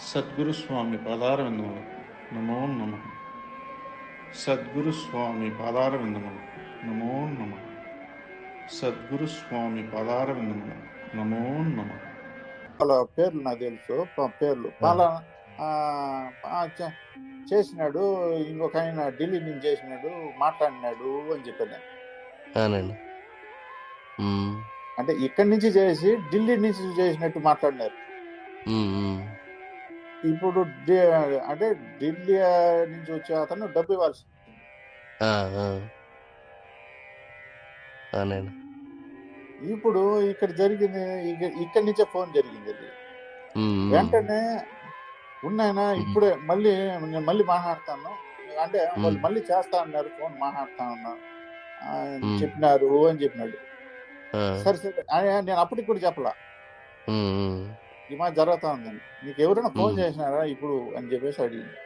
సద్గురు స్వామి పాదార విందములు నమో నమ. సద్గురు స్వామి పాదార విందములు నమో నమ. సద్గురు స్వామి పాదార విందములు నమో నమ. వాళ్ళ పేర్లు నాకు తెలుసు. పేర్లు. చే- చేసినాడు. ఇంకొక ఆయన ఢిల్లీ నుంచి చేసినాడు. మాట్లాడినాడు అని చెప్పాను. అంటే ఇక్కడి నుంచి చేసి ఢిల్లీ నుంచి చేసినట్టు మాట్లాడినారు. ఇప్పుడు అంటే ఢిల్లీ నుంచి వచ్చే అతను డబ్బు ఇవ్వాల్సి ఇప్పుడు ఇక్కడ జరిగింది ఇక- ఇక్కడి నుంచే ఫోన్ జరిగింది. వెంటనే ఉన్నాయన ఇప్పుడే మళ్ళీ నేను మళ్ళీ మాట్లాడతాను. అంటే వాళ్ళు. మళ్ళీ చేస్తా అన్నారు ఫోన్ మాట్లాడుతా ఉన్నా. చెప్పినారు అని చెప్పినాడు. సరే సరే. నేను అప్పటికి కూడా చెప్పలా. ఈ మాది జరుగుతా ఉందని నీకు ఎవరైనా ఫోన్. చేసినారా ఇప్పుడు అని చెప్పేసి అడిగింది.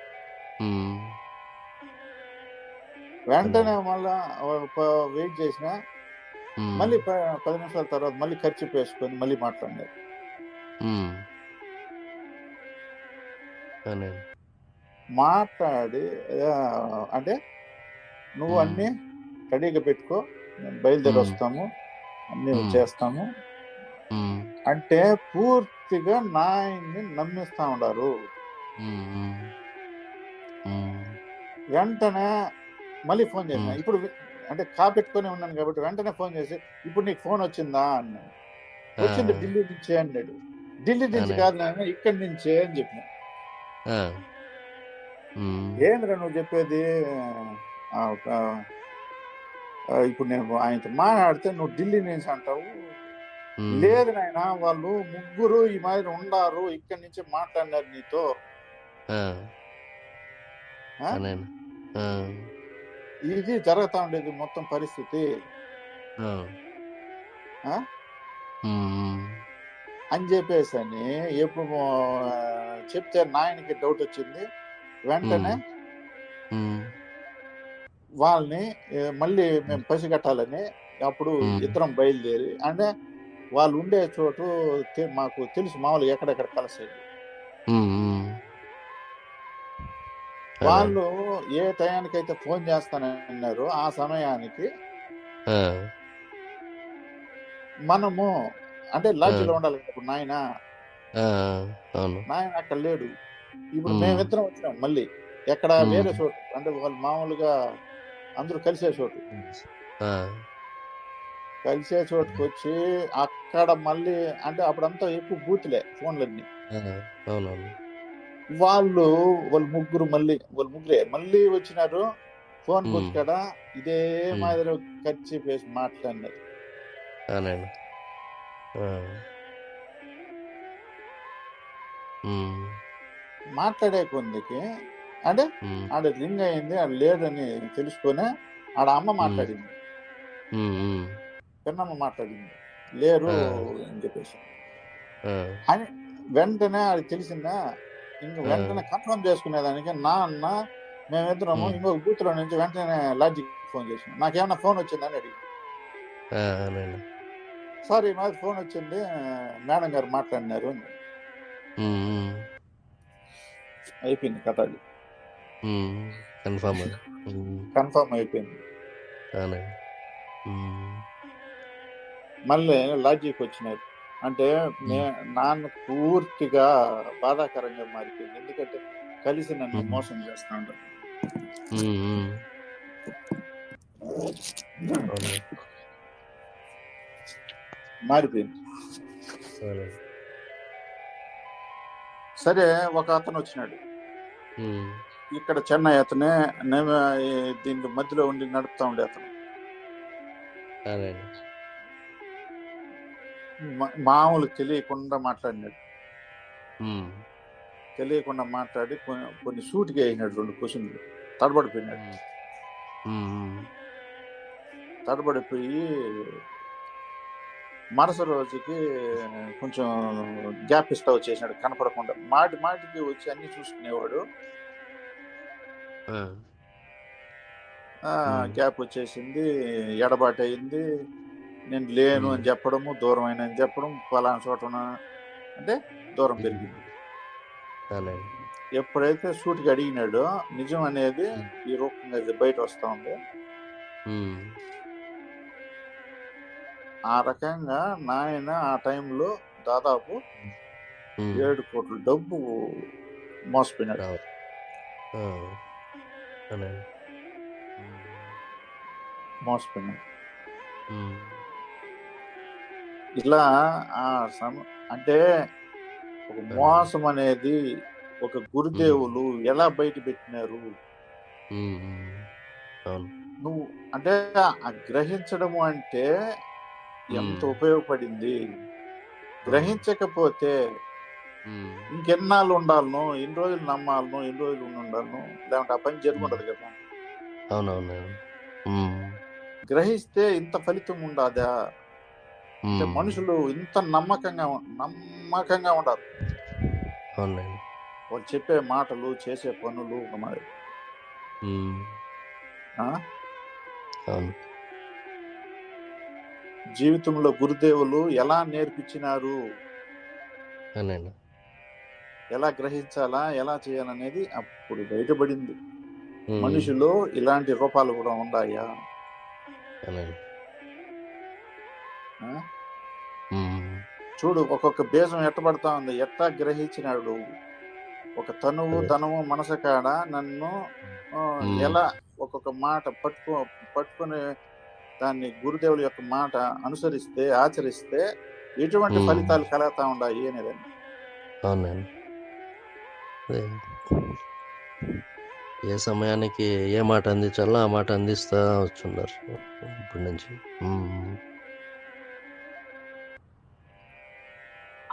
వెంటనే మళ్ళా వెయిట్ చేసిన. మళ్ళీ పది నిమిషాల తర్వాత మళ్ళీ ఖర్చు వేసుకొని మళ్ళీ. అవునండి మాట్లాడి అంటే నువ్వు. అన్ని రెడీగా పెట్టుకో బయలుదేరి. వస్తాము అన్ని. చేస్తాము. అంటే పూర్తిగా నాయన్ని నమ్మిస్తా. మ్మ్. వెంటనే మళ్ళీ ఫోన్ చేసిన. ఇప్పుడు అంటే కాపెట్టుకొని ఉన్నాను కాబట్టి వెంటనే ఫోన్ చేసి ఇప్పుడు నీకు ఫోన్ వచ్చిందా అన్నాడు వచ్చింది. ఢిల్లీ నుంచే అన్నాడు ఢిల్లీ నుంచి. కాదు నాయన ఇక్కడి నుంచే అని చెప్పిన. ఏంద్రా నువ్వు చెప్పేది ఇప్పుడు నేను ఆయనతో మాట్లాడితే నువ్వు ఢిల్లీ నుంచి అంటావు. లేదు నాయన వాళ్ళు ముగ్గురు ఈ మాదిరి ఉండారు ఇక్కడి నుంచి మాట్లాడినారు నీతో. ఇది జరుగుతా ఉండేది మొత్తం పరిస్థితి. అని చెప్పేసి అని ఎప్పుడు చెప్తే నాయనకి డౌట్ వచ్చింది. వెంటనే. వాళ్ళని మళ్ళీ మేము పసిగట్టాలని అప్పుడు. ఇద్దరం బయలుదేరి అంటే వాళ్ళు ఉండే చోటు మాకు తెలుసు మామూలు ఎక్కడెక్కడ కలిసేది. వాళ్ళు ఏ టయానికైతే ఫోన్ చేస్తానన్నారు ఆ సమయానికి. మనము అంటే లాడ్జిలో ఉండాలి ఇప్పుడు నాయన నాయన అక్కడ లేడు ఇప్పుడు మ్మ్. మేమిద్దరం వచ్చినాం మళ్ళీ ఎక్కడ. వేరే చోటు అంటే వాళ్ళు మామూలుగా అందరూ కలిసే చోటు. కలిసే చోటుకు వచ్చి అక్కడ మళ్ళీ అంటే అప్పుడంతా ఎక్కువ బూతులే ఫోన్లన్నీ. అవునవును వాళ్ళు వాళ్ళు ముగ్గురు మళ్ళీ వాళ్ళు ముగ్గురే మళ్ళీ వచ్చినారు ఫోన్ మ్మ్. బూత్ కాడ ఇదే. మాదిరి ఖర్చు వేసి మాట్లాడినారు. మాట్లాడే కొందికి అంటే. ఆడ రింగ్ అయింది ఆడ లేదని తెలుసుకొని ఆడ అమ్మ మాట్లాడింది. పెన్నమ్మ మాట్లాడింది లేరు. అని చెప్పేసి. అని వెంటనే అది తెలిసిందా ఇంక. వెంటనే కన్ఫర్మ్ చేసుకునేదానికి నా అన్న మేమిద్దరము మ్మ్. ఇంకొక బూత్లో నుంచి వెంటనే లాడ్జికి ఫోన్ చేసిన నాకేమన్నా ఫోన్ వచ్చిందని అడిగి సార్ ఈ మాది ఫోన్ వచ్చింది మేడం గారు మాట్లాడినారు అని. అయిపోయింది కథ అది. మ్మ్. కన్ఫర్మ్ అయిపోయింది. మళ్ళీ లాడ్జికి వచ్చినారు అంటే నే నాన్న పూర్తిగా బాధాకరంగా మారిపోయింది. ఎందుకంటే కలిసి నన్ను. మోసం చేస్తా ఉంటారు. అవును మారిపోయింది. సరే. ఒక అతను వచ్చినాడు. ఇక్కడ చెన్నై అతనే నేను దీనికి మధ్యలో ఉండి నడుపుతా ఉండే అతను. మామూలు తెలియకుండా మాట్లాడినాడు. తెలియకుండా మాట్లాడి కొన్ని సూటిగా వేసినాడు రెండు క్వశ్చన్లు. తడబడిపోయినాడు. తడబడిపోయి మరుస రోజుకి కొంచెం గ్యాప్ ఇస్తా వచ్చేసినాడు. కనపడకుండా. మాటి మాటికి వచ్చి అన్ని చూసుకునేవాడు. గ్యాప్ వచ్చేసింది. ఎడబాటు అయింది నేను లేను అని చెప్పడము దూరం అయిన అని చెప్పడం ఫలానా చోట అంటే దూరం పెరిగింది. ఎప్పుడైతే సూటిగా అడిగినాడో నిజం అనేది ఈ రూపంగా ఇది బయట వస్తా ఉంది. ఆ రకంగా నాయన ఆ టైంలో దాదాపు. ఏడు కోట్ల డబ్బు మోసపోయినాడు. మోసపోయినాడు. ఇలా ఆ సమ అంటే ఒక మోసం అనేది ఒక గురుదేవులు ఎలా బయట పెట్టినారు? నువ్వు అంటే ఆ గ్రహించడము అంటే ఎంత. ఉపయోగపడింది? గ్రహించకపోతే ఇంకెన్నాళ్ళు ఉండాలను ఎన్ని రోజులు నమ్మాలను ఎన్ని రోజులు ఉండి ఉండాలను లేదంటే ఆ పని జరుగుండదు కదా. అవునవును గ్రహిస్తే ఇంత ఫలితం ఉండదా? అంటే. మనుషులు ఇంత నమ్మకంగా నమ్మకంగా ఉండాలి అవునండి వాళ్ళు చెప్పే మాటలు చేసే పనులు మరి జీవితంలో గురుదేవులు ఎలా నేర్పించినారు? ఎలా గ్రహించాలా ఎలా చేయాలనేది అప్పుడు బయటపడింది. మనుషులు ఇలాంటి రూపాలు కూడా ఉన్నాయా చూడు ఒక్కొక్క బీజం ఎట్టబడతా ఉంది. ఎట్టా గ్రహించినాడు ఒక తనువు. తనువు మనసు కాడ నన్ను. ఎలా ఒక్కొక్క మాట పట్టుకో పట్టుకుని దాన్ని గురుదేవుల యొక్క మాట అనుసరిస్తే ఆచరిస్తే ఎటువంటి. ఫలితాలు కలుగుతా అవునండి అదే. ఏ సమయానికి ఏ మాట అందించాలో ఆ మాట అందిస్తా వచ్చున్నారు. ఇప్పటి నుంచి.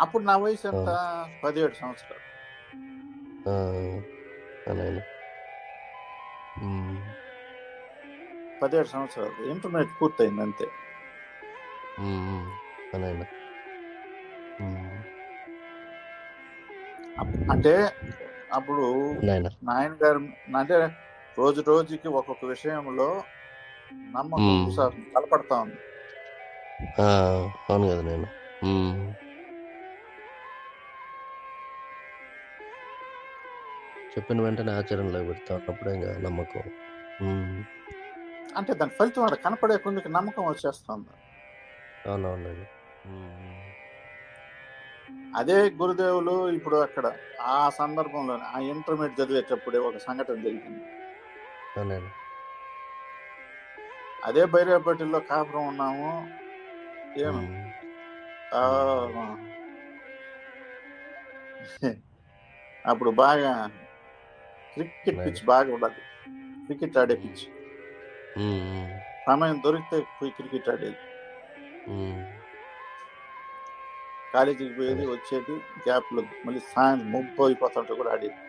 అప్పుడు నా వయసు ఎంత? పదిహేడు సంవత్సరాలు. పదిహేడు సంవత్సరాలు. ఇంటర్మీడియట్ పూర్తయింది అంతే. అంటే అప్పుడు నాయన. గారు అంటే రోజు రోజుకి ఒక్కొక్క విషయంలో నమ్మకం బలపడతా ఉంది. అవును కదా నేను చెప్పిన వెంటనే ఆచరణలో పెడతా. అప్పుడే ఇంకా నమ్మకం. అంటే దాని ఫలితం వాడు కనపడే కొందుకు నమ్మకం వచ్చేస్తుంది. అవునవునండి. అదే గురుదేవులు ఇప్పుడు అక్కడ ఆ సందర్భంలో ఆ ఇంటర్మీడియట్ చదివేటప్పుడే ఒక సంఘటన జరిగింది. అవునండి. అదే భైరవపేటలో కాపురం ఉన్నాము. ఏం? ఉమ్, ఆ, అప్పుడు బాగా క్రికెట్ పిచ్ బాగా ఉండదు క్రికెట్ ఆడే పిచ్. సమయం దొరికితే పోయి క్రికెట్ ఆడేది. కాలేజీకి పోయేది వచ్చేది గ్యాప్లో మళ్ళీ సాయంత్రం ముప్పై అయిపోతుంటే కూడా ఆడేది.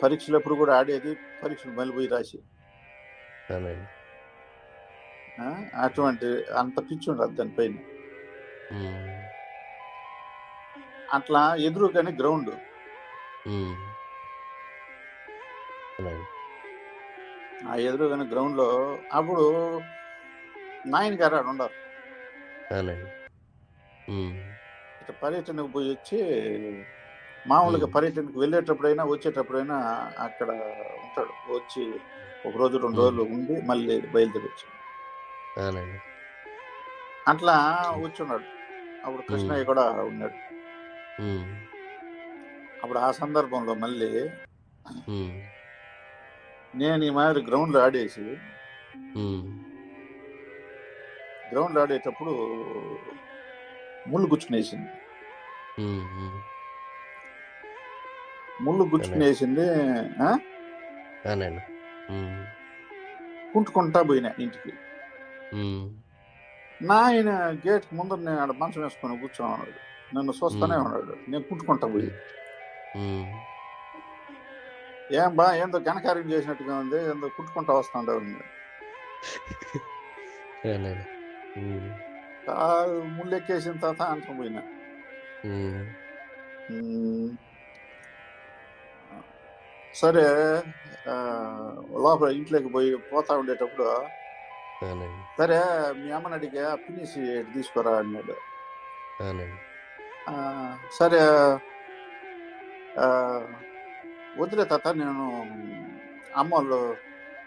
పరీక్షలప్పుడు కూడా ఆడేది పరీక్షలు మళ్ళీ పోయి రాసి అవునండి ఆ, అటువంటి అంత పిచ్చి ఉండదు దానిపైన. అట్లా ఎదురుగానే గ్రౌండ్. ఆ ఎదురుగానే గ్రౌండ్లో అప్పుడు నాయన గారు ఆడ ఉండరు ఇట్లా పర్యటనకు పోయి వచ్చి మామూలుగా. పర్యటనకు వెళ్ళేటప్పుడైనా వచ్చేటప్పుడైనా అక్కడ ఉంటాడు. వచ్చి ఒక రోజు రెండు. రోజులు ఉండి మళ్ళీ బయలుదేరి వచ్చి అవునండి అట్లా వచ్చున్నాడు. అప్పుడు కృష్ణయ్య కూడా ఉన్నాడు. అప్పుడు ఆ సందర్భంలో మళ్ళీ నేను ఈ మాదిరి గ్రౌండ్లో ఆడేసి గ్రౌండ్లో ఆడేటప్పుడు ముళ్ళు గుచ్చుకునేసింది. ముళ్ళు గుచ్చుకునేసింది కుంటుకుంటా పోయినా ఇంటికి. ఉమ్, నా ఆయన గేట్ ముందర నేను ఆడ మంచం వేసుకొని కూర్చోన్నాడు నన్ను చూస్తానే. ఉన్నాడు. నేను కుట్టుకుంటా పోయి. ఏం బా ఏందో ఘనకార్యం చేసినట్టుగా ఉంది ఏందో కుట్టుకుంటా వస్తాండవు. ఉమ్, ముళ్ళెక్కేసిన తర్వాత అంతం పోయినా. సరే లోపల ఇంట్లోకి పోయి పోతా ఉండేటప్పుడు. సరే మీ అమ్మని అడిగా పినిసి తీసుకురా అన్నాడు. సరే వదిలే తాత నేను అమ్మ వాళ్ళు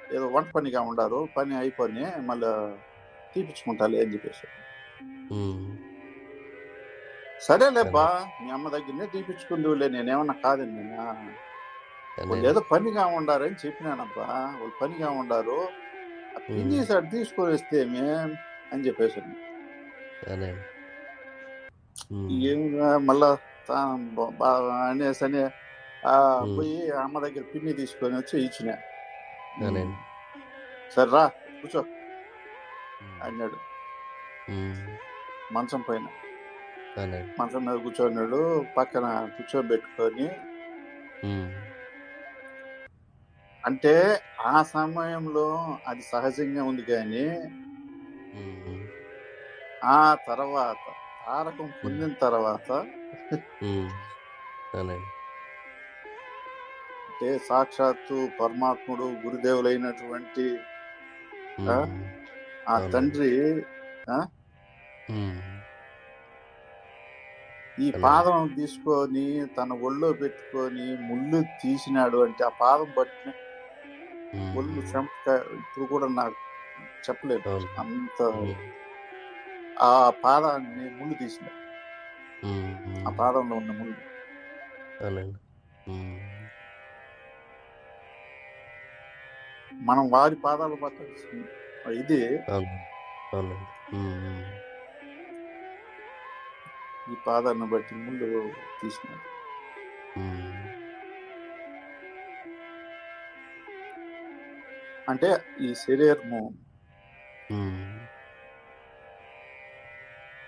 ఏదో వంట పనిగా ఉండారు పని అయిపోయి మళ్ళీ తీపించుకుంటాలే అని చెప్పేసి. ఉమ్, సరేలే బా మీ అమ్మ దగ్గరనే తీపించుకుందులే నేనేమన్నా కాదండి నేను? వాళ్ళు. ఏదో పనిగా ఉండారని చెప్పినానబ్బా వాళ్ళు పనిగా ఉండారు ఆ పిన్ని సార్ తీసుకొని వస్తే ఏమి అని చెప్పేసి. మళ్ళా అనేసి అని. పోయి అమ్మ దగ్గర పిన్ని తీసుకొని వచ్చి ఇచ్చిన. సరే రా కూర్చో. అన్నాడు. మంచం పైన. మంచం మీద కూర్చోన్నాడు పక్కన కూర్చోబెట్టుకొని. అంటే ఆ సమయంలో అది సహజంగా ఉంది కానీ ఆ తర్వాత తారకం పొందిన తర్వాత. అంటే సాక్షాత్తు పరమాత్ముడు గురుదేవులైనటువంటి ఆ? తండ్రి ఈ. పాదం తీసుకొని తన ఒళ్ళో పెట్టుకొని ముళ్ళు తీసినాడు అంటే ఆ పాదం పట్టిన ఒళ్ళు చెంప ఇప్పుడు కూడా నాకు చెప్పలేదు. అంత ఆ పాదాన్ని ముళ్ళు తీసిన ఉమ్, ఆ పాదంలో ఉన్న ముళ్ళు మనం వారి పాదాలు పట్ట ఇది ఈ పాదాన్ని బట్టి ముళ్ళు తీసినాడు ఉమ్, అంటే ఈ శరీరము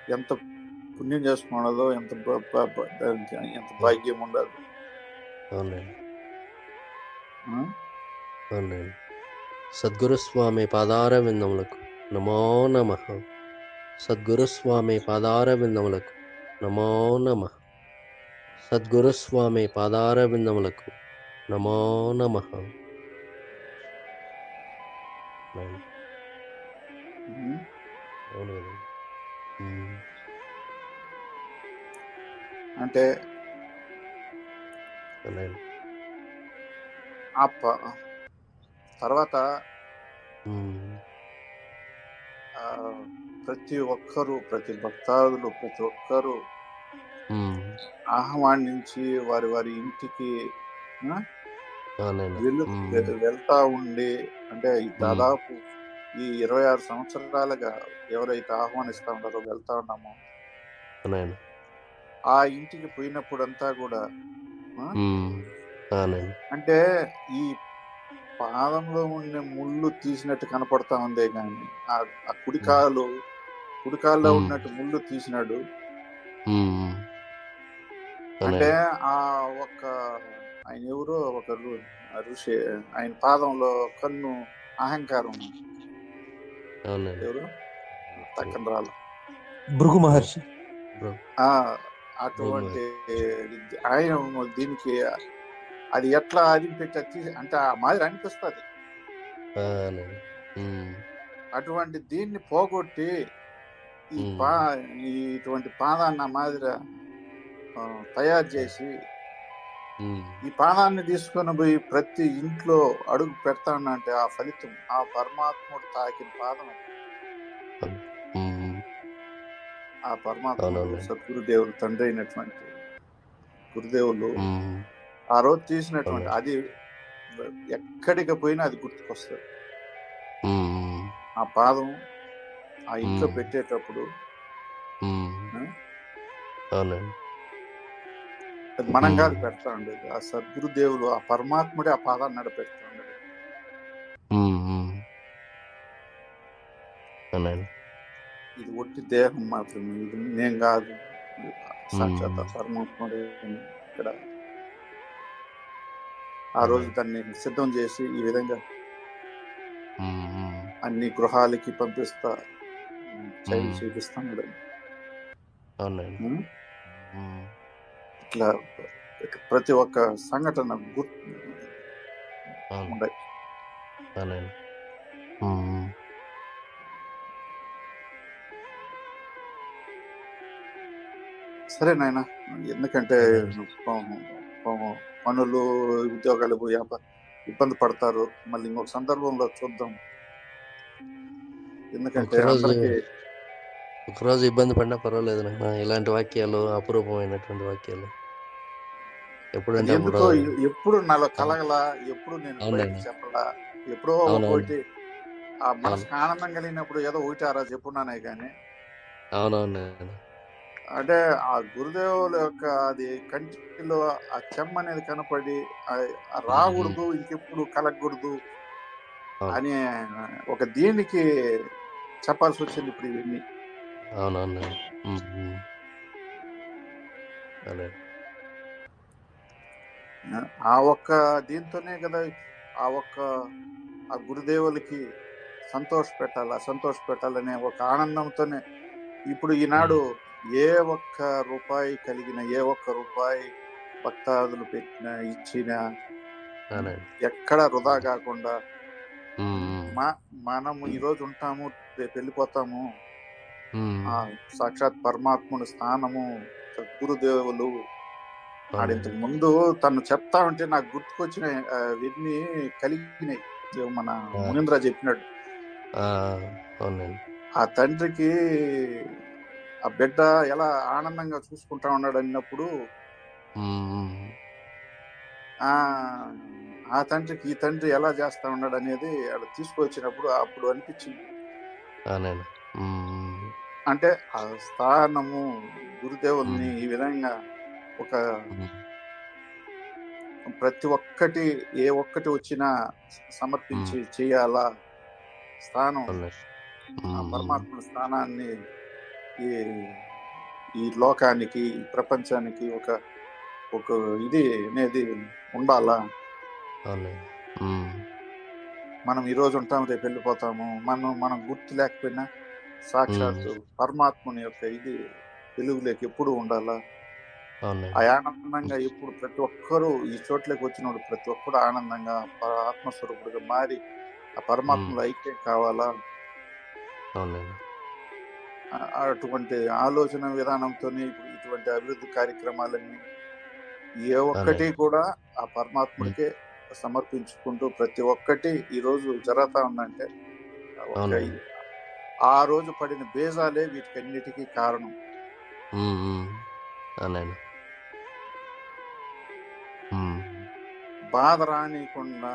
ఎంత పుణ్యం చేసుకున్నదో ఎంత ఎంత భాగ్యం ఉండదు అవునండి. ఆ? అవునండి. సద్గురు స్వామి పాదార విందములకు నమో నమ సద్గురు స్వామి పాదార విందములకు నమో నమ సద్గురు స్వామి పాదార విందములకు నమో నమ అంటే? తర్వాత ప్రతి ఒక్కరూ ప్రతి భక్తాదులు ప్రతి ఒక్కరూ ఆహ్వానించి వారి వారి ఇంటికి వెళ్తా ఉండి అంటే దాదాపు ఈ ఇరవై ఆరు సంవత్సరాలుగా ఎవరైతే ఆహ్వానిస్తా ఉన్నారో వెళ్తా ఉన్నామో. ఆ ఇంటికి పోయినప్పుడంతా కూడా. అంటే ఈ పాదంలో ఉండే ముళ్ళు తీసినట్టు కనపడతా ఉందే కానీ ఆ ఆ కుడికాలు కుడికాల్లో. ఉన్నట్టు ముళ్ళు తీసినాడు అంటే. ఆ ఒక ఆయన ఎవరో ఒక ఋషి ఆయన పాదంలో కన్ను అహంకారం. ఎవరు తక్కన రాల భృగు మహర్షి బ్రో ఆ, అటువంటి ఆయన దీనికి అది ఎట్లా అది పెట్టి అంటే ఆ మాదిరి అనిపిస్తుంది. అటువంటి దీన్ని పోగొట్టి ఈ. పా ఇటువంటి పాదాన్ని మాదిరి తయారు చేసి ఈ పాదాన్ని తీసుకొని పోయి ప్రతి ఇంట్లో అడుగు పెడతానంటే ఆ ఫలితం ఆ పరమాత్ముడు తాకిన పాదం ఆ అవునవునండి. సద్గురుదేవులు తండ్రి అయినటువంటి గురుదేవులు ఆ రోజు తీసినటువంటి. అది ఎక్కడికి పోయినా అది గుర్తుకొస్తుంది ఆ పాదం ఆ ఇంట్లో. పెట్టేటప్పుడు మనం. కాదు పెడతా ఉండేది ఆ సద్గురుదేవులు ఆ పరమాత్ముడే ఆ పాదాన్ని నడిపెడతా ఉండేది. ఇది ఒట్టి దేహం మాత్రమే. ఇది నేను కాదు. సాక్షాత్. పరమాత్ముడు ఇక్కడ. ఆ రోజు దాన్ని సిద్ధం చేసి ఈ విధంగా. అన్ని గృహాలకి పంపిస్తా. మ్మ్? మ్మ్. ఇట్లా ప్రతి ఒక్క సంఘటన గుర్తు అవును. సరే నాయన ఎందుకంటే పనులు ఉద్యోగాలు ఇబ్బంది పడతారు. మళ్ళీ ఇంకొక సందర్భంలో చూద్దాం. ఎందుకంటే ఒకరోజు ఇబ్బంది పడినా పర్వాలేదు నాన్న ఇలాంటి వాక్యాలు అపురూపమైనటువంటి వాక్యాలు ఎప్పుడంటే అప్పుడు ఎందుకో ఎ- ఎప్పుడు నాలో కలగల ఎప్పుడు నేను చెప్పలా ఎప్పుడో. ఒకటి ఆ మనసుకు ఆనందం కలిగినప్పుడు ఏదో ఒకటి ఆ రోజు చెప్పున్నానే కానీ అవునవును. అంటే ఆ గురుదేవుల యొక్క అది కంటిలో ఆ చెమ్మ అనేది కనపడి ఆ- ఆ రాకూడదు ఇంకెప్పుడు కలగకూడదు. అని ఒక దీనికి చెప్పాల్సి వచ్చింది ఇప్పుడు ఇవన్నీ. అవునవును ఆ ఒక్క దీంతోనే కదా ఆ ఒక్క ఆ గురుదేవులకి సంతోష పెట్టాలా సంతోష పెట్టాలనే ఒక ఆనందంతోనే ఇప్పుడు ఈనాడు ఏ ఒక్క రూపాయి కలిగిన ఏ ఒక్క రూపాయి భక్తాదులు పెట్టిన ఇచ్చిన ఎక్కడ వృధా కాకుండా. మా మనము ఈ రోజు ఉంటాము రేపు వెళ్ళిపోతాము. సాక్షాత్ పరమాత్ముని స్థానము గురుదేవులు ఆడ ఇంతకు ముందు తను చెప్తా ఉంటే నాకు గుర్తుకొచ్చిన ఆ, ఇవన్నీ కలిగినాయి. మన మునీంద్ర అవునండి. ఆ తండ్రికి ఆ బిడ్డ ఎలా ఆనందంగా చూసుకుంటా ఉన్నాడు అన్నప్పుడు. ఆ ఆ తండ్రికి ఈ తండ్రి ఎలా చేస్తా ఉన్నాడు అనేది ఆడ తీసుకొచ్చినప్పుడు అప్పుడు అనిపించింది. అంటే ఆ స్థానము గురుదేవుల్ని ఈ విధంగా ఒక. ప్రతి ఒక్కటి ఏ ఒక్కటి వచ్చినా సమర్పించి చేయాలా స్థానం. పరమాత్మ స్థానాన్ని ఈ ఈ లోకానికి ఈ ప్రపంచానికి ఒక ఒక ఇది అనేది ఉండాలా. మనం ఈ రోజు ఉంటాం రేపు వెళ్ళిపోతాము. మనం మనం గుర్తు లేకపోయినా సాక్షాత్తు పరమాత్మని యొక్క ఇది వెలుగులోకి ఎప్పుడు ఉండాలా? ఆ ఆనందంగా ఎప్పుడు ప్రతి ఒక్కరూ ఈ చోట్లకి వచ్చినప్పుడు ప్రతి ఒక్కరు ఆనందంగా ఆత్మస్వరూపుడుగా మారి ఆ పరమాత్మలో ఐక్యం కావాలా? అటువంటి ఆలోచన ఇప్పుడు ఇటువంటి అభివృద్ధి కార్యక్రమాలన్నీ ఏ ఒక్కటి కూడా ఆ పరమాత్ముడికే సమర్పించుకుంటూ ప్రతి ఒక్కటి ఈ రోజు జరుగుతా ఉందంటే. ఆ రోజు పడిన బేజాలే వీటికన్నిటికీ కారణం మ్మ్. అవునండి మ్మ్. బాధ రానియకుండా.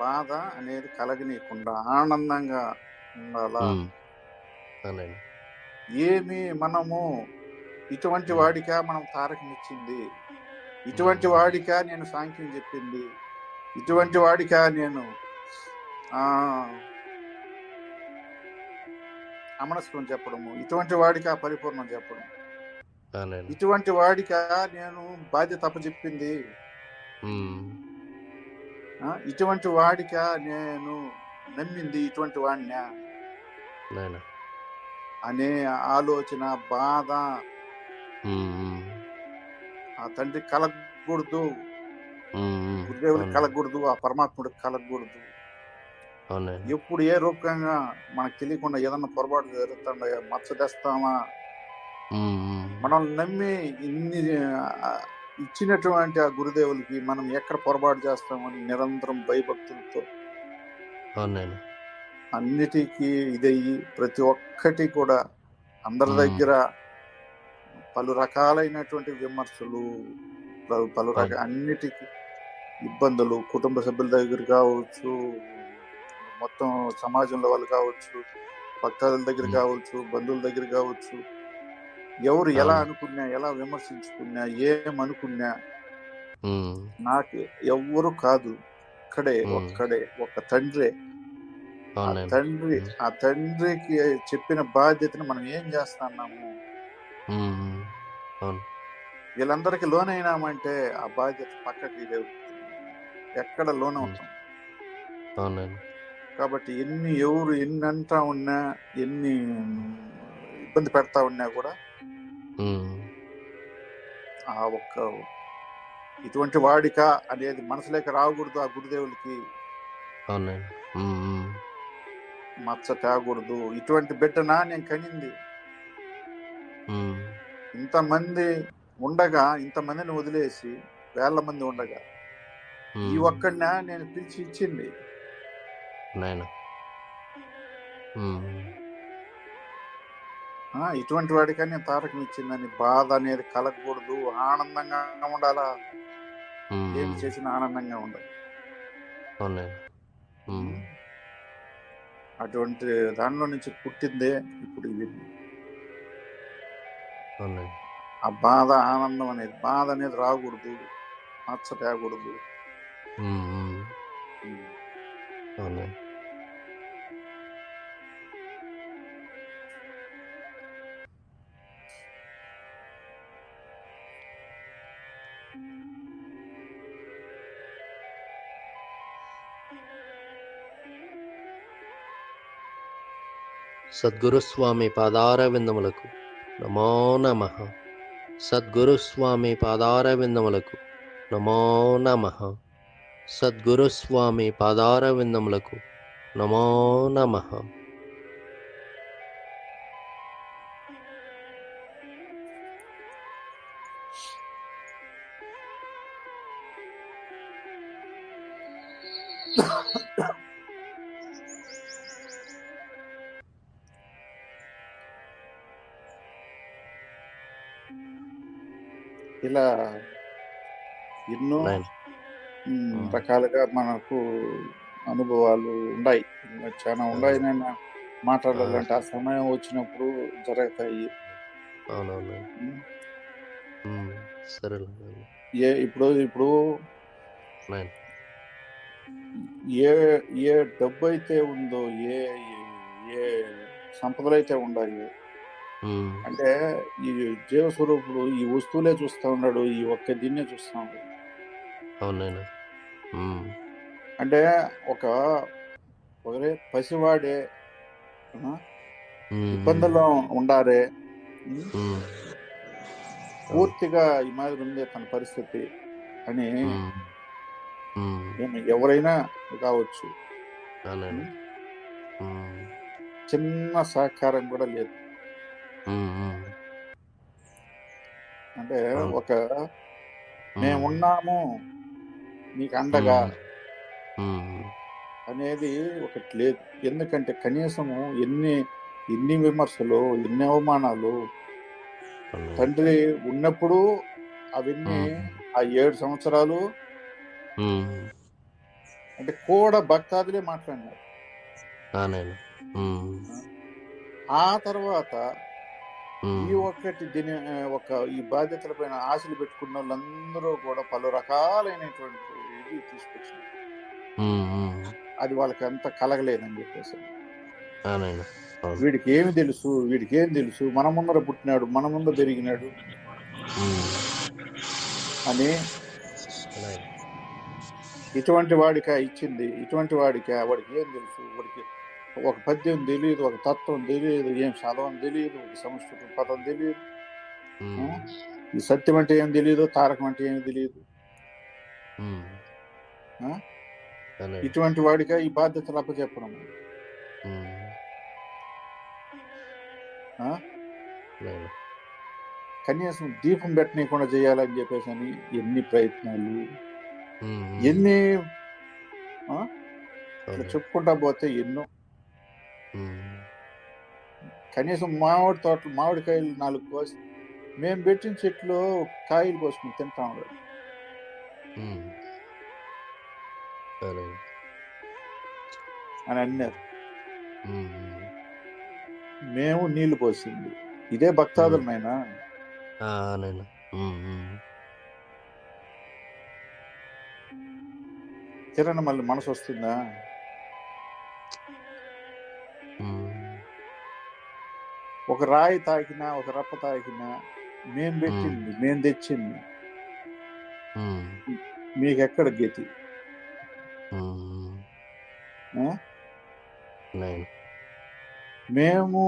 బాధ అనేది కలగనీయకుండా ఆనందంగా ఉండాలా. అవునండి ఏమి మనము ఇటువంటి వాడికా మనం తారకమిచ్చింది. ఇటువంటి వాడికా నేను సాంఖ్యం చెప్పింది. ఇటువంటి వాడికా నేను అమనస్కం చెప్పడము. ఇటువంటి వాడికా పరిపూర్ణం చెప్పడం ఇటువంటి వాడికా నేను బాధ్యత అప్పచెప్పింది. ఇటువంటి వాడికా నేను నమ్మింది ఇటువంటి వాడినా. అనే ఆలోచన బాధ. ఆ తండ్రి కలగకూడదు అవునండి. కలగకూడదు ఆ పరమాత్ముడికి కలగకూడదు ఎప్పుడు ఏ రూపంగా మనకు తెలియకుండా ఏదన్నా పొరపాటు జరుగుతుండ మచ్చ తెస్తామా. మనల్ని నమ్మి ఇన్ని ఇచ్చినటువంటి ఆ గురుదేవులకి మనం ఎక్కడ పొరపాటు చేస్తామని నిరంతరం భయభక్తులతో అవునండి అన్నిటికీ ఇదయ్యి ప్రతి ఒక్కటి కూడా అందరి. దగ్గర పలు రకాలైనటువంటి విమర్శలు పలు- రక. అన్నిటికీ ఇబ్బందులు కుటుంబ సభ్యుల దగ్గర కావచ్చు మొత్తం సమాజంలో వాళ్ళు కావచ్చు భక్తాదుల దగ్గర. కావచ్చు బంధువుల దగ్గర కావచ్చు ఎవరు ఎలా. అనుకున్నా ఎలా విమర్శించుకున్నా ఏమనుకున్నా. నాకు ఎవ్వరు కాదు ఒక్కడే. ఒక్కడే ఒక తండ్రే ఆ తండ్రి. ఆ తండ్రికి చెప్పిన బాధ్యతను మనం ఏం చేస్తున్నాము? వీళ్ళందరికీ లోన్ అయినామంటే ఆ బాధ్యత పక్కకి ఎక్కడ లోన్ అవుతాం కాబట్టి ఎన్ని ఎవరు ఎన్ని అంటా ఉన్నా ఎన్ని ఇబ్బంది పెడతా ఉన్నా కూడా ఆ ఒక్క ఇటువంటి వాడిక అనేది మనసులోకి రాకూడదు ఆ గురుదేవులకి. అవునండి. మచ్చ తేకూడదు ఇటువంటి బిడ్డనా నేను కనింది. ఇంతమంది ఉండగా ఇంతమందిని వదిలేసి వేల మంది ఉండగా ఈ. ఒక్కడినా నేను పిలిచి ఇచ్చింది. ఇటువంటి వాడికని నేను తారకం ఇచ్చిందని బాధ అనేది కలగకూడదు. ఆనందంగా ఉండాలా? ఏమి. చేసినా ఆనందంగా ఉండాలి అటువంటి దానిలో నుంచి పుట్టిందే ఇప్పుడు ఇది. ఆ బాధ ఆనందం అనేది బాధ అనేది రాకూడదు. మచ్చ తేకూడదు. సద్గురుస్వామి ఉమ్. పాదార విందములకు నమో నమ. సద్గురుస్వామి పాదార విందములకు నమో నమ. సద్గురుస్వామి పాదార విందములకు నమో నమ. రకాలుగా మనకు అనుభవాలు ఉన్నాయి చాలా ఉన్నాయి నేను మాట్లాడాలంటే ఆ సమయం వచ్చినప్పుడు జరుగుతాయి. సరేలేండి ఏ ఇప్పుడు ఇప్పుడు ఏ ఏ డబ్బు అయితే ఉందో ఏ ఏ సంపదలు అయితే ఉమ్, అంటే ఈ జీవస్వరూపుడు ఈ వస్తువులే చూస్తా ఉన్నాడు ఈ ఒక్క దీన్నే చూస్తా ఉన్నాడు. అవునైనా అంటే ఒక పసివాడే ఇబ్బందుల్లో ఉండారే పూర్తిగా ఈ మాదిరి ఉంది తన పరిస్థితి అని ఎవరైనా కావచ్చు. చిన్న సహకారం కూడా లేదు. అంటే. ఒక మేము. ఉన్నాము నీకు అండగా అనేది ఒకటి లేదు. ఎందుకంటే కనీసము ఎన్ని ఎన్ని విమర్శలు ఎన్ని అవమానాలు. తండ్రి ఉన్నప్పుడు అవన్నీ ఆ ఏడు సంవత్సరాలు అంటే కూడా భక్తాదులే మాట్లాడినారు. ఆ తర్వాత ఈ ఒక్కటి దీని ఒక ఈ బాధ్యతల పైన ఆశలు పెట్టుకున్న వాళ్ళందరూ కూడా పలు రకాలైనటువంటి తీసుకొచ్చింది. ఉమ్, ఉమ్, అది వాళ్ళకి అంత కలగలేదని చెప్పేసి. వీడికి ఏమి తెలుసు? వీడికి ఏం తెలుసు? మన ముందర పుట్టినాడు మన ముందర పెరిగినాడు. అని. ఇటువంటి వాడిక ఇచ్చింది. ఇటువంటి వాడిక వాడికి ఏం తెలుసు? వాడికి ఒక పద్యం తెలియదు ఒక తత్వం తెలియదు ఏం చదవం తెలియదు ఒక సంస్కృతం పదం తెలియదు. ఈ సత్యం అంటే ఏం తెలియదు తారకం అంటే ఏం తెలియదు. ఇటువంటి వాడిక ఈ బాధ్యతలు అప్పచెప్పడం. కనీసం దీపం పెట్టనీయకుండా చేయాలని చెప్పేసి అని ఎన్ని ప్రయత్నాలు ఎన్ని. చెప్పుకుంటా పోతే ఎన్నో. కనీసం మామిడి తోటలు మామిడికాయలు నాలుగు కోసి మేము పెట్టిన చెట్లు కాయలు కోసుకుని తింటాం. అని అన్నారు. మేము. నీళ్ళు పోసింది. ఇదే ఉమ్, ఉమ్, కిరణ్ మళ్ళీ మనసు వస్తుందా? ఒక రాయి తాకినా ఒక రప్ప తాకినా మేం పెట్టింది మేం తెచ్చింది. మీకెక్కడ గతి? నాయన మేము.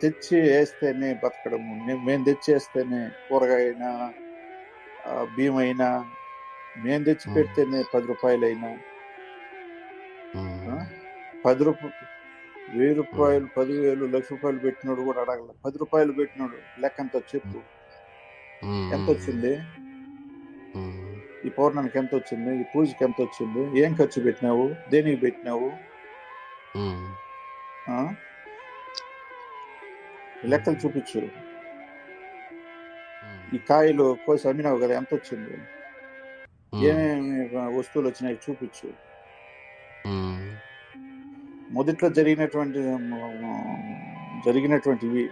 తెచ్చి వేస్తేనే బతకడము. మేము తెచ్చేస్తేనే కూరగాయ అయినా ఆ, బియ్యం అయినా మేము. తెచ్చి. పెడితేనే పది రూపాయలైనా? పది రూపాయలు వెయ్యి రూపాయలు పదివేలు లక్ష రూపాయలు పెట్టినోడు కూడా అడగల. పది రూపాయలు పెట్టినోడు లెక్క ఎంత చెప్పు. ఎంత వచ్చింది ఈ పౌర్ణానికి ఎంత వచ్చింది ఈ పూజకి ఎంత వచ్చింది ఏం ఖర్చు పెట్టినావు? దేనికి పెట్టినావు? లెక్కలు చూపించు. ఈ కాయలు కోసి అమ్మినావు కదా ఎంత వచ్చింది ఏమేమి వస్తువులు వచ్చినాయి చూపించు. మొదట్లో జరిగినటువంటి జరిగినటువంటివి.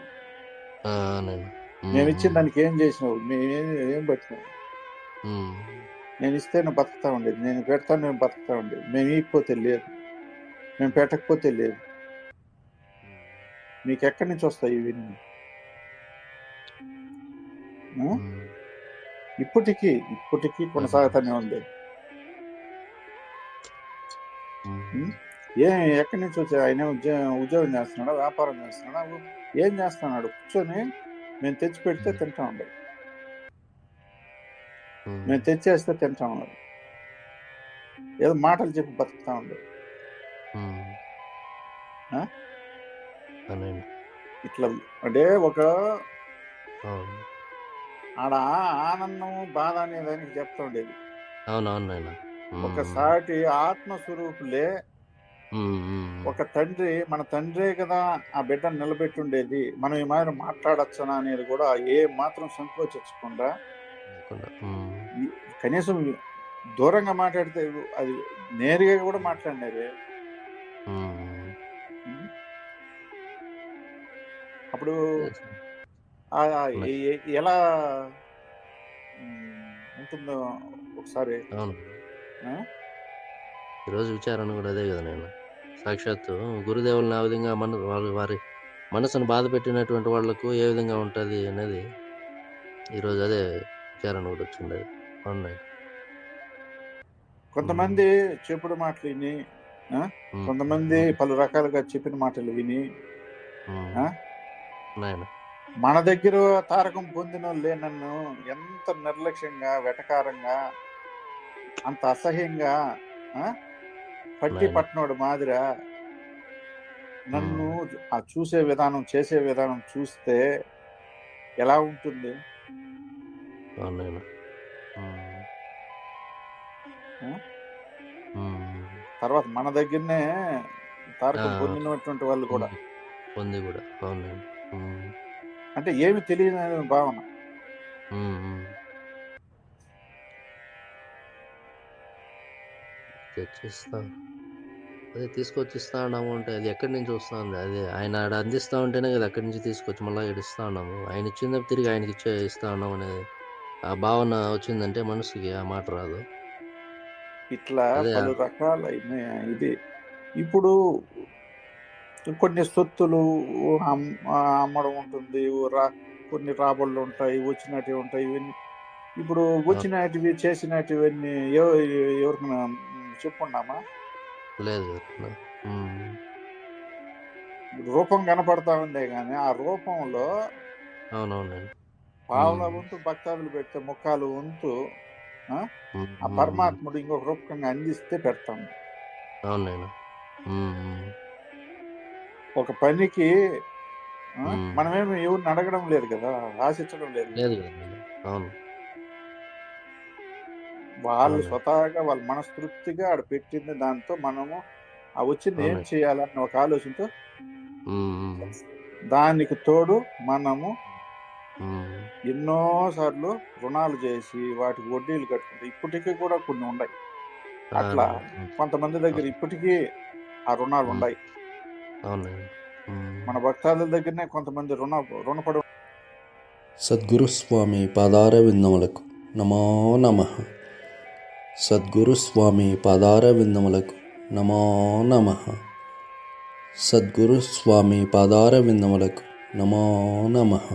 మేము ఇచ్చిన దానికి ఏం చేసినావు? మేము ఏం పట్టినావు? నేను ఇస్తే నువ్వు బతుకుతా ఉండేది. నేను పెడతా నేను బతుకుతా ఉండేది. మేము ఇకపోతే లేదు. మేము పెట్టకపోతే లేదు. మీకు ఎక్కడి నుంచి వస్తాయి ఇవన్నీ ఇప్పటికీ ఇప్పటికీ కొనసాగుతూనే ఉంది. ఏ ఎక్కడి నుంచి వచ్చా ఆయన ఉద్యోగం ఉద్యోగం చేస్తున్నాడా? వ్యాపారం చేస్తున్నాడా? ఏం చేస్తున్నాడు? కూర్చొని మేము తెచ్చి పెడితే తింటా ఉండదు మేము. తెచ్చేస్తే తింటా ఉండదు ఏదో మాటలు చెప్పి బతుకుతా నాయన ఇట్లా అంటే ఒక ఆడ ఆనందం బాధ అనే దానికి చెప్తా ఉండేది. ఒకసారి ఆత్మస్వరూపులే ఒక తండ్రి మన తండ్రే కదా ఆ బిడ్డను నిలబెట్టి ఉండేది మనం ఈ మాదిరి మాట్లాడచ్చనా అనేది కూడా ఏ మాత్రం సంకోచించకుండా కనీసం దూరంగా మాట్లాడితే అది నేరుగా కూడా మాట్లాడినారే అప్పుడు ఎలా ఉంటుందో ఒకసారి? ఈరోజు విచారణ కూడా అదే కదా నేను. సాక్షాత్తు గురుదేవులను ఆ విధంగా మన వాళ్ళ వారి మనసును బాధ పెట్టినటువంటి వాళ్ళకు ఏ విధంగా ఉంటుంది అనేది ఈరోజు అదే విచారణ కూడా వచ్చింది. కొంతమంది చెప్పుడు మాటలు విని కొంతమంది పలు రకాలుగా చెప్పిన మాటలు విని మన దగ్గర తారకం పొందిన వాళ్ళే నన్ను ఎంత నిర్లక్ష్యంగా వెటకారంగా అంత అసహ్యంగా? పట్టి. పట్టినోడు మాదిరా నన్ను ఆ చూసే విధానం చేసే విధానం చూస్తే ఎలా ఉంటుంది? తర్వాత మన దగ్గరనే తారకం. పొందినటువంటి వాళ్ళు కూడా. ఉంది కూడా. అంటే ఏమి తెలియని భావన. తెచ్చిస్తా. అదే తీసుకొచ్చి ఇస్తా ఉన్నాము అంటే అది ఎక్కడి నుంచి వస్తా ఉంది అదే ఆయన ఆడ అందిస్తా ఉంటేనే కదా అక్కడి నుంచి తీసుకొచ్చి మళ్ళీ ఇక్కడ ఇస్తా ఉన్నాము ఆయన ఇచ్చింది తిరిగి ఆయనకి ఇచ్చే ఇస్తా ఉన్నాం అనేది ఆ భావన వచ్చిందంటే మనసుకి ఆ మాట రాదు. ఇట్లా. పలు రకాలైన ఇది. ఇప్పుడు కొన్ని సొత్తులు అమ్- అమ్మడం ఉంటుంది రా కొన్ని రాబడులు ఉంటాయి వచ్చినటివి ఉంటాయి ఇవన్నీ. ఇప్పుడు వచ్చినటివి చేసినటివన్నీ ఎవ- ఎవరికైనా చెప్పుకున్నామా లేదు రూపం కనపడతా ఉందే కానీ ఆ రూపంలో పావుల. వంతు భక్తాదులు పెడితే ముఖాలు వంతు ఆ? పరమాత్ముడు ఇంకొక రూపకంగా అందిస్తే పెడతాము ఒక పనికి. మనమేమి ఎవరిని అడగడం లేదు కదా ఆశించడం లేదు వాళ్ళు. స్వతహాగా వాళ్ళ మనస్తృప్తిగా ఆడ పెట్టింది దాంతో మనము ఆ వచ్చింది ఏం అవును. చేయాలని ఒక ఆలోచనతో దానికి తోడు మనము ఉమ్, ఎన్నో సార్లు రుణాలు చేసి వాటికి వడ్డీలు కట్టుకుంటే ఇప్పటికీ కూడా కొన్ని ఉన్నాయి అట్లా. కొంతమంది దగ్గర ఇప్పటికీ ఆ రుణాలు. ఉన్నాయి. మన భక్తాదుల దగ్గరనే కొంతమంది రుణ రుణపడి సద్గురు స్వామి పాదార విందములకు నమో నమ. సద్గురు స్వామి పాదార విందములకు నమో నమ. సద్గురు స్వామి పాదార విందములకు నమో నమః.